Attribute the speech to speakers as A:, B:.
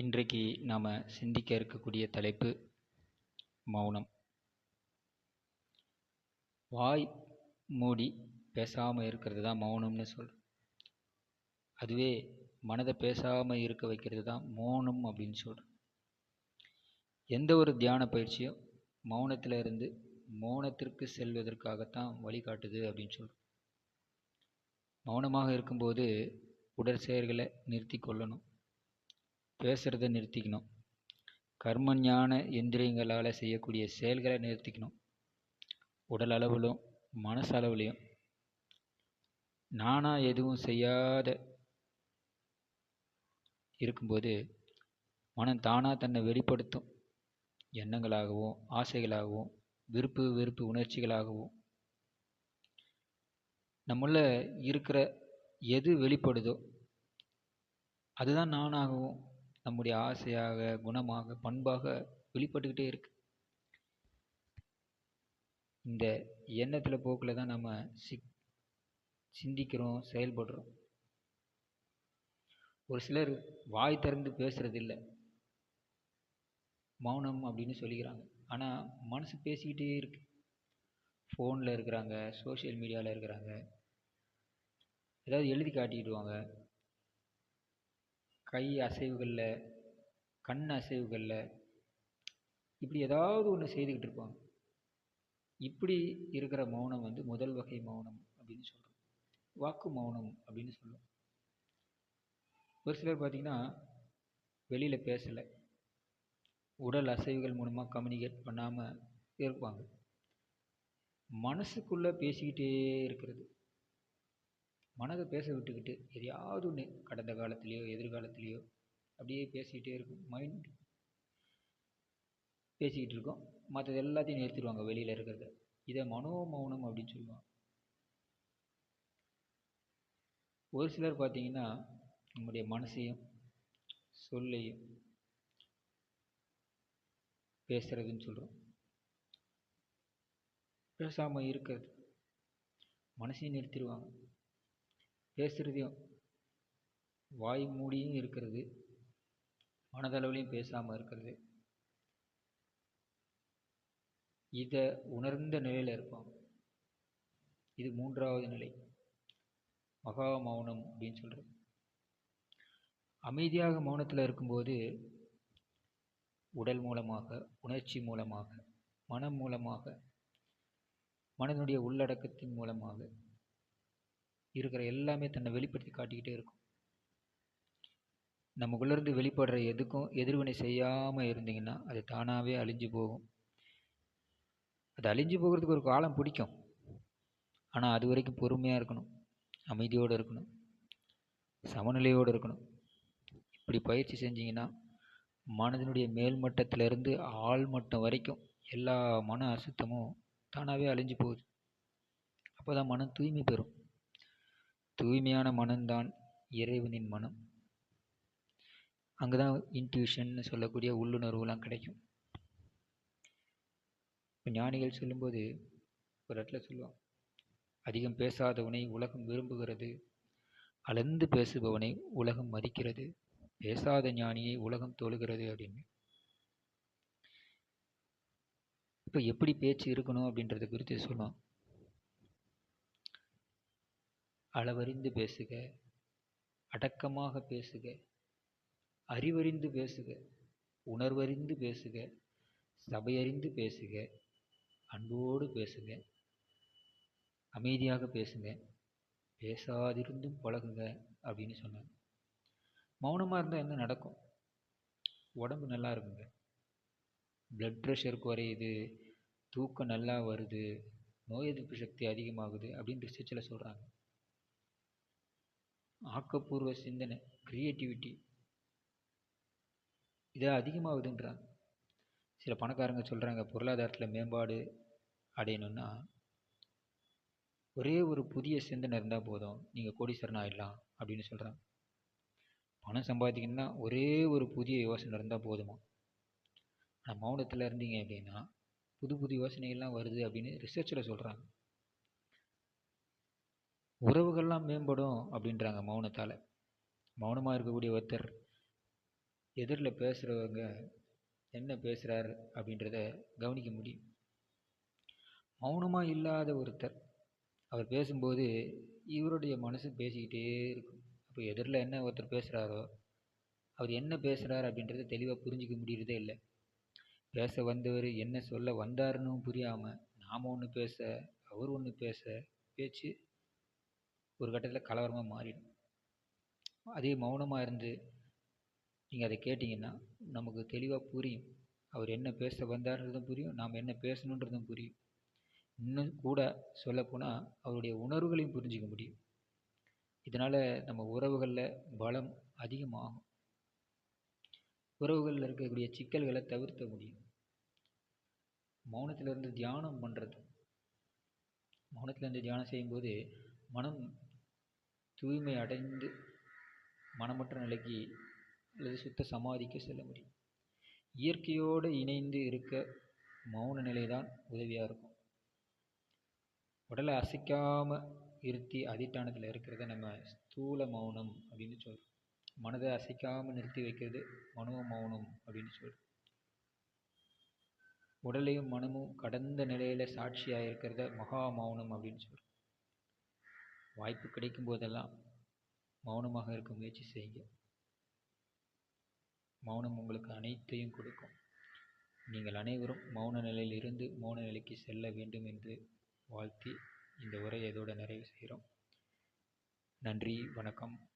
A: இன்றைக்கு நாம் சிந்திக்க இருக்கக்கூடிய தலைப்பு மௌனம். வாய் மூடி பேசாமல் இருக்கிறது தான் மௌனம்னு சொல்கிறோம் அதுவே மனதை பேசாமல் இருக்க வைக்கிறது தான் மௌனம் அப்படின்னு சொல்கிறோம் எந்த ஒரு தியான பயிற்சியும் மௌனத்தில் இருந்து மௌனத்திற்கு செல்வதற்காகத்தான் வழிகாட்டுது அப்படின்னு சொல்கிறோம் மௌனமாக இருக்கும்போது உடற் செயல்களை நிறுத்தி கொள்ளணும். பேசுகிறத நிறுத்திக்கணும். கர்ம ஞான எந்திரியங்களால் செய்யக்கூடிய செயல்களை நிறுத்திக்கணும். உடல் அளவிலும் மனசளவுலையும் நானாக எதுவும் செய்யாத இருக்கும்போது மனம் தானாக தன்னை வெளிப்படுத்தும். எண்ணங்களாகவும் ஆசைகளாகவும் விருப்பு வெறுப்பு உணர்ச்சிகளாகவும் நம்மள இருக்கிற எது வெளிப்படுதோ அதுதான் நானாகவும் நம்முடைய ஆசையாக குணமாக பண்பாக வெளிப்பட்டுக்கிட்டே இருக்கு. இந்த எண்ணத்தில் போக்கில் தான் நம்ம சிக் சிந்திக்கிறோம் செயல்படுறோம். ஒரு சிலர் வாய் திறந்து பேசுகிறதில்ல மௌனம் அப்படின்னு சொல்லிக்கிறாங்க. ஆனால் மனசு பேசிக்கிட்டே இருக்கு. ஃபோனில் இருக்கிறாங்க சோஷியல் மீடியாவில் இருக்கிறாங்க. ஏதாவது எழுதி காட்டிக்கிடுவாங்க கை அசைவுகளில் கண் அசைவுகளில் இப்படி ஏதாவது ஒன்று செய்துக்கிட்டு இருப்பாங்க. இப்படி இருக்கிற மௌனம் வந்து முதல் வகை மௌனம் அப்படின்னு சொல்கிறோம் வாக்கு மௌனம் அப்படின்னு சொல்லுவோம். ஒரு சிலர் பார்த்திங்கன்னா வெளியில் பேசலை. உடல் அசைவுகள் மூலமாக கம்யூனிகேட் பண்ணாமல் இருப்பாங்க. மனசுக்குள்ளே பேசிக்கிட்டே இருக்கிறது. மனதை பேச விட்டுக்கிட்டு எதையாவது ஒன்று கடந்த காலத்துலேயோ எதிர்காலத்துலேயோ அப்படியே பேசிக்கிட்டே இருக்கும். மைண்ட் பேசிக்கிட்டு இருக்கோம். மற்றது எல்லாத்தையும் நிறுத்திடுவாங்க வெளியில் இருக்கிறத. இதை மனோமௌனம் அப்படின்னு சொல்லுவாங்க. ஒரு சிலர் பார்த்தீங்கன்னா நம்முடைய மனசையும் சொல்லையும் பேசுகிறதுன்னு சொல்கிறோம் பேசாமல் இருக்கிறது. மனசையும் நிறுத்திடுவாங்க. பேசுகிறதையும் வாய் மூடியும் இருக்கிறது. மனதளவுலையும் பேசாமல் இருக்கிறது. இதை உணர்ந்த நிலையில் இருப்பான் இது மூன்றாவது நிலை. மகா மௌனம் அப்படின்னு சொல்கிறது அமைதியாக மௌனத்தில் இருக்கும்போது உடல் மூலமாக உணர்ச்சி மூலமாக மனம் மூலமாக மனதனுடைய உள்ளடக்கத்தின் மூலமாக இருக்கிற எல்லாமே தன்னை வெளிப்படுத்தி காட்டிக்கிட்டே இருக்கும். நமக்குள்ளேருந்து வெளிப்படுற எதுக்கும் எதிர்வினை செய்யாமல் இருந்தீங்கன்னா அது தானாகவே அழிஞ்சு போகும். அது அழிஞ்சு போகிறதுக்கு ஒரு காலம் பிடிக்கும். ஆனால் அது வரைக்கும் பொறுமையாக இருக்கணும். அமைதியோடு இருக்கணும். சமநிலையோடு இருக்கணும். இப்படி பயிற்சி செஞ்சிங்கன்னா மனதினுடைய மேல்மட்டத்திலிருந்து ஆழ்மட்டம் வரைக்கும் எல்லா மன அசுத்தமும் தானாகவே அழிஞ்சு போகுது. அப்போ தான் மனம் தூய்மை பெறும். தூய்மையான மனம்தான் இறைவனின் மனம். அங்கே தான் இன்ட்யூஷன்னு சொல்லக்கூடிய உள்ளுணர்வுலாம் கிடைக்கும். இப்போ ஞானிகள் சொல்லும்போது ஒரு இடத்துல சொல்லுவான் அதிகம் பேசாதவனை உலகம் விரும்புகிறது அளந்து பேசுபவனை உலகம் மதிக்கிறது பேசாத ஞானியை உலகம் தொழுகிறது அப்படின்னு. இப்போ எப்படி பேச்சு இருக்கணும் அப்படின்றத குறித்து சொல்லுவான் அளவறிந்து பேசுக அடக்கமாக பேசுக அறிவறிந்து பேசுக உணர்வறிந்து பேசுக சபையறிந்து பேசுக அன்போடு பேசுங்க அமைதியாக பேசுங்க பேசாதிருந்தும் பழகுங்க அப்படின்னு சொன்னாங்க. மௌனமாக இருந்தால் என்ன நடக்கும்? உடம்பு நல்லா இருக்குங்க. பிளட் ப்ரெஷர் குறையுது தூக்கம் நல்லா வருது நோய் எதிர்ப்பு சக்தி அதிகமாகுது அப்படின்னு ரிசர்ச்சில் சொல்கிறாங்க ஆக்கப்பூர்வ சிந்தனை க்ரியேட்டிவிட்டி இது அதிகமாகுதுன்றாங்க. சில பணக்காரங்க சொல்கிறாங்க பொருளாதாரத்தில் மேம்பாடு அடையணும்னா ஒரே ஒரு புதிய சிந்தனை இருந்தால் போதும் நீங்கள் கோடீஸ்வரன் ஆகிடலாம் அப்படின்னு சொல்கிறாங்க பணம் சம்பாதிக்கணும்னா ஒரே ஒரு புதிய யோசனை இருந்தால் போதுமா? ஆனால் மௌனத்தில் இருந்தீங்க அப்படின்னா புது புது யோசனைகள்லாம் வருது அப்படின்னு ரிசர்ச்சில் சொல்கிறாங்க உறவுகள்லாம் மேம்படும் அப்படின்றாங்க மௌனத்தால். மௌனமாக இருக்கக்கூடிய ஒருத்தர் எதிரில் பேசுகிறவங்க என்ன பேசுகிறாரு அப்படின்றத கவனிக்க முடியும். மௌனமாக இல்லாத ஒருத்தர் அவர் பேசும்போது இவருடைய மனசு பேசிக்கிட்டே இருக்கும். அப்போ எதிரில் என்ன ஒருத்தர் பேசுகிறாரோ அவர் என்ன பேசுகிறார் அப்படின்றத தெளிவாக புரிஞ்சிக்க முடியறதே இல்லை. பேச வந்தவர் என்ன சொல்ல வந்தாருன்னு புரியாமல் நாம் ஒன்று பேச அவர் ஒன்று பேச பேச்சு ஒரு கட்டத்தில் கலவரமாக மாறிடும். அதே மௌனமாக இருந்து நீங்கள் அதை கேட்டிங்கன்னா நமக்கு தெளிவாக புரியும். அவர் என்ன பேச வந்தார்ன்றதும் புரியும். நாம் என்ன பேசணுன்றதும் புரியும். இன்னும் கூட சொல்லப்போனால் அவருடைய உணர்வுகளையும் புரிஞ்சிக்க முடியும். இதனால் நம்ம உறவுகளில் பலம் அதிகமாகும். உறவுகளில் இருக்கக்கூடிய சிக்கல்களை தவிர்க்க முடியும். மௌனத்தில் இருந்து தியானம் பண்ணுறது மௌனத்தில் இருந்து தியானம் செய்யும்போது மனம் தூய்மை அடைந்து மனமற்ற நிலைக்கு அல்லது சுத்த சமாதிக்கு செல்ல முடியும். இயற்கையோடு இணைந்து இருக்க மௌன நிலை தான் உதவியாக இருக்கும். உடலை அசைக்காமல் இருத்தி அதிட்டானத்தில் இருக்கிறத நம்ம ஸ்தூல மௌனம் அப்படின்னு சொல்கிறோம் மனதை அசைக்காமல் நிறுத்தி வைக்கிறது மனோ மௌனம் அப்படின்னு சொல்கிறோம் உடலையும் மனமும் கடந்த நிலையில் சாட்சியாக இருக்கிறத மகா மௌனம் அப்படின்னு சொல்கிறோம் வாய்ப்பு கிடைக்கும் போதெல்லாம் மௌனமாக இருக்க முயற்சி செய்யுங்க. மௌனம் உங்களுக்கு அனைத்தையும் கொடுக்கும். நீங்கள் அனைவரும் மௌன நிலையிலிருந்து மௌன நிலைக்கு செல்ல வேண்டும் என்று வாழ்த்தி இந்த உரையை இதோடு நிறைவு செய்கிறோம். நன்றி வணக்கம்.